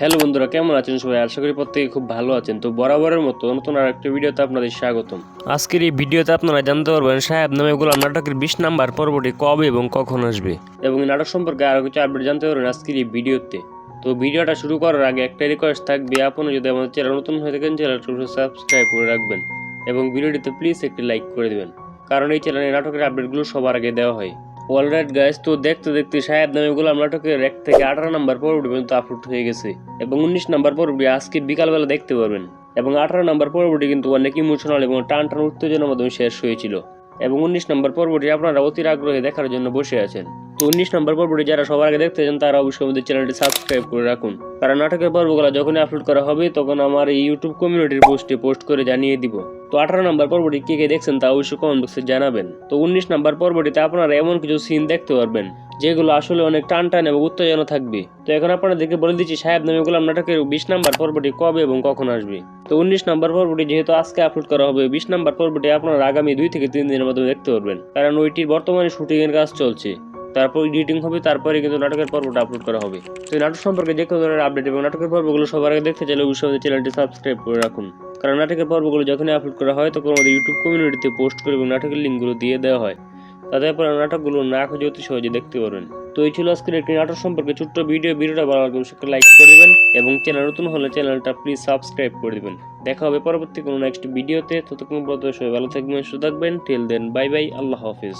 Hello বন্ধুরা কেমন আছেন সবাই? আশা করি প্রত্যেকে খুব ভালো আছেন। তো বরাবরের মতো নতুন আর একটা ভিডিওতে আপনাদের স্বাগতম। আজকের এই ভিডিওতে আপনারা জানতে পারবেন সাহেব নামে গোলাম নাটকের বিশ নাম্বার পর্বটি কবে এবং কখন আসবে। এবং এই নাটক সম্পর্কে আরও কিছু আপডেট জানতে পারবেন আজকের এই ভিডিওতে। তো ভিডিওটা শুরু করার আগে একটা রিকোয়েস্ট থাকবে আপনি যদি আমাদের চ্যানেল নতুন হয়ে থাকেন চ্যানেলটি সাবস্ক্রাইব করে রাখবেন এবং ভিডিওটিতে প্লিজ একটি লাইক করে দেবেন। কারণ এই চ্যানেলে নাটকের আপডেটগুলো সবার আগে দেওয়া হয়। অলরাইট গাইস তো দেখতে দেখতে সাহেব নামে গোলাম নাটকের এক থেকে আঠারো নাম্বার পর্বটি পর্যন্ত আপলোড হয়ে গেছে এবং উনিশ নাম্বার পর্বটি আজকে বিকালবেলা দেখতে পারবেন। এবং আঠারো নাম্বার পর্বটি কিন্তু অনেক ইমোশনাল এবং টান টান উত্তেজনার মাধ্যমে শেষ হয়েছিল। এবং উনিশ নম্বর পর্বটি আপনারা অতির আগ্রহে দেখার জন্য বসে আছেন। তো উনিশ নম্বর পর্বটি যারা সবার আগে দেখতে চান, তারা অবশ্যই আমাদের চ্যানেলটি সাবস্ক্রাইব করে রাখুন। কারণ নাটকের পর্বগুলো যখনই আপলোড করা হবে, তখন আমার এই ইউটিউব কমিউনিটির পোস্টে পোস্ট করে জানিয়ে দিব। তো আঠারো নম্বর পর্বটি কে কে দেখছেন তা অবশ্যই কমেন্ট বক্সে জানাবেন। তো উনিশ নম্বর পর্বটিতে আপনারা এমন কিছু সিন দেখতে পারবেন, যেগুলো আসলে অনেক টান টান এবং উত্তেজনা থাকবে। তো এখন আপনাদেরকে বলে দিচ্ছি, সাহেব নামে গোলাম নাটকের বিশ নাম্বার পর্বটি কবে এবং কখন আসবে? তো উনিশ নাম্বার পর্বটি যেহেতু আজকে আপলোড করা হবে, বিশ নাম্বার পর্বটি আপনারা আগামী দুই থেকে তিন দিনের মধ্যে দেখতে পারবেন, কারণ ওইটির বর্তমানে শুটিংয়ের কাজ চলছে। তারপর এডিটিং হবে, তারপরে কিন্তু নাটকের পর্বটা আপলোড করা হবে। তো নাটক সম্পর্কে যে কোনো ধরনের আপডেট এবং নাটকের পর্বগুলো সবার আগে দেখতে চাইলে অবশ্যই আমাদের চ্যানেলটি সাবস্ক্রাইব করে রাখুন। কারণ নাটকের পর্বগুলো যখনই আপলোড করা হয়, তখন আমাদের ইউটিউব কমিউনিটিতে পোস্ট করে এবং নাটকের লিঙ্কগুলো দিয়ে দেওয়া হয়। তাতে আপনারা নাটকগুলো না খুঁজে অতি সহজে দেখতে পারবেন। তো এই ছিল আজকের একটি নাটক সম্পর্কে ছোট্ট ভিডিও ভিডিওটা ভালো লাগলে অবশ্যই লাইক করে দেবেন এবং চ্যানেল নতুন হলে চ্যানেলটা প্লিজ সাবস্ক্রাইব করে দেবেন। দেখা হবে পরবর্তী কোনো নেক্সট ভিডিওতে ততক্ষণ পর্যন্ত সবাই ভালো থাকবেন, সুস্থ থাকবেন। Till then bye bye Allah হাফিজ।